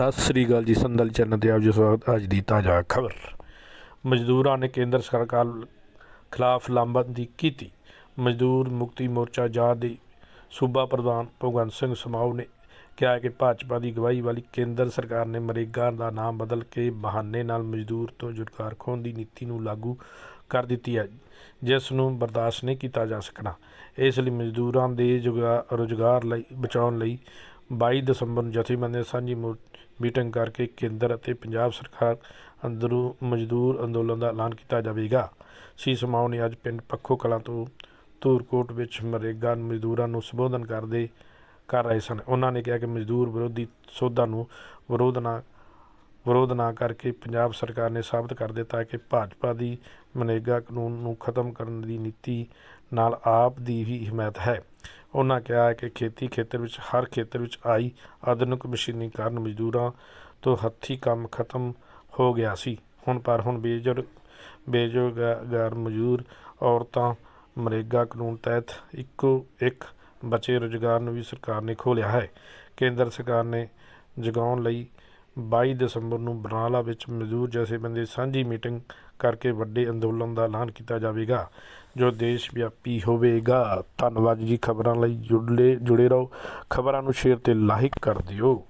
ਸਤਿ ਸ੍ਰੀ ਅਕਾਲ ਜੀ, ਸੰਦਲ ਚੈਨਲ ਤੇ ਆਪ ਜੀ ਸਵਾਗਤ ਅੱਜ ਦੀ ਤਾਜ਼ਾ ਖਬਰ। ਮਜ਼ਦੂਰਾਂ ਨੇ ਕੇਂਦਰ ਸਰਕਾਰ ਖਿਲਾਫ ਲਾਮਬੰਦੀ ਕੀਤੀ। ਮਜ਼ਦੂਰ ਮੁਕਤੀ ਮੋਰਚਾ ਆਜ਼ਾਦ ਦੇ ਸੂਬਾ ਪ੍ਰਧਾਨ ਭਗਵੰਤ ਸਿੰਘ ਸਮਾਉ ਨੇ ਕਿਹਾ ਕਿ ਭਾਜਪਾ ਦੀ ਅਗਵਾਈ ਵਾਲੀ ਕੇਂਦਰ ਸਰਕਾਰ ਨੇ ਮਰੇਗਾ ਦਾ ਨਾਮ ਬਦਲ ਕੇ ਬਹਾਨੇ ਨਾਲ ਮਜ਼ਦੂਰ ਤੋਂ ਜੁਟਕਾਰ ਖੋਹਣ ਦੀ ਨੀਤੀ ਨੂੰ ਲਾਗੂ ਕਰ ਦਿੱਤੀ ਹੈ, ਜਿਸ ਨੂੰ ਬਰਦਾਸ਼ਤ ਨਹੀਂ ਕੀਤਾ ਜਾ ਸਕਣਾ। ਇਸ ਲਈ ਮਜ਼ਦੂਰਾਂ ਦੇ ਜੁਗਾ- ਰੁਜ਼ਗਾਰ ਲਈ, ਬਚਾਉਣ ਲਈ 22 ਦਸੰਬਰ ਨੂੰ ਜਥੇਬੰਦੀਆਂ ਸਾਂਝੀ ਮੋ- ਮੀਟਿੰਗ ਕਰਕੇ ਕੇਂਦਰ ਅਤੇ ਪੰਜਾਬ ਸਰਕਾਰ ਅੰਦਰੂ ਮਜ਼ਦੂਰ ਅੰਦੋਲਨ ਦਾ ਐਲਾਨ ਕੀਤਾ ਜਾਵੇਗਾ। ਸੀ ਸਮਾਉ ਨੇ ਅੱਜ ਪਿੰਡ ਪੱਖੋ ਕਲਾਂ ਤੋਂ ਧੂਰਕੋਟ ਵਿੱਚ ਮਰੇਗਾ ਮਜ਼ਦੂਰਾਂ ਨੂੰ ਸੰਬੋਧਨ ਕਰਦੇ ਕਰ ਰਹੇ ਸਨ। ਉਹਨਾਂ ਨੇ ਕਿਹਾ ਕਿ ਮਜ਼ਦੂਰ ਵਿਰੋਧੀ ਸੋਧਾਂ ਨੂੰ ਵਿਰੋਧ ਨਾ ਵਿਰੋਧ ਨਾ ਕਰਕੇ ਪੰਜਾਬ ਸਰਕਾਰ ਨੇ ਸਾਬਤ ਕਰ ਦਿੱਤਾ ਕਿ ਭਾਜਪਾ ਦੀ ਮਨੇਗਾ ਕਾਨੂੰਨ ਨੂੰ ਖਤਮ ਕਰਨ ਦੀ ਨੀਤੀ ਨਾਲ ਆਪ ਦੀ ਵੀ ਹਿਮਾਇਤ ਹੈ। ਉਹਨਾਂ ਕਿਹਾ ਹੈ ਕਿ ਖੇਤੀ ਖੇਤਰ ਵਿੱਚ, ਹਰ ਖੇਤਰ ਵਿੱਚ ਆਈ ਆਧੁਨਿਕ ਮਸ਼ੀਨੀਕਰਨ ਮਜ਼ਦੂਰਾਂ ਤੋਂ ਹੱਥੀ ਕੰਮ ਖਤਮ ਹੋ ਗਿਆ ਸੀ। ਹੁਣ ਪਰ ਹੁਣ ਬੇਜਰ ਬੇਜੋਗਾਰ ਮਜ਼ਦੂਰ ਔਰਤਾਂ ਮਰੇਗਾ ਕਾਨੂੰਨ ਤਹਿਤ ਇੱਕੋ ਇੱਕ ਬਚੇ ਰੁਜ਼ਗਾਰ ਨੂੰ ਵੀ ਸਰਕਾਰ ਨੇ ਖੋਲ੍ਹਿਆ ਹੈ। ਕੇਂਦਰ ਸਰਕਾਰ ਨੇ ਜਗਾਉਣ ਲਈ 22 ਦਸੰਬਰ ਨੂੰ ਬਰਨਾਲਾ ਵਿੱਚ ਮਜ਼ਦੂਰ ਜਥੇਬੰਦੀ ਸਾਂਝੀ ਮੀਟਿੰਗ ਕਰਕੇ ਵੱਡੇ ਅੰਦੋਲਨ ਦਾ ਐਲਾਨ ਕੀਤਾ ਜਾਵੇਗਾ, ਜੋ ਦੇਸ਼ ਵਿਆਪੀ ਹੋਵੇਗਾ। ਧੰਨਵਾਦ ਜੀ ਖਬਰਾਂ ਲਈ ਜੁੜੇ ਜੁੜੇ ਰਹੋ। ਖਬਰਾਂ ਨੂੰ ਸ਼ੇਅਰ ਤੇ ਲਾਈਕ ਕਰ ਦਿਓ।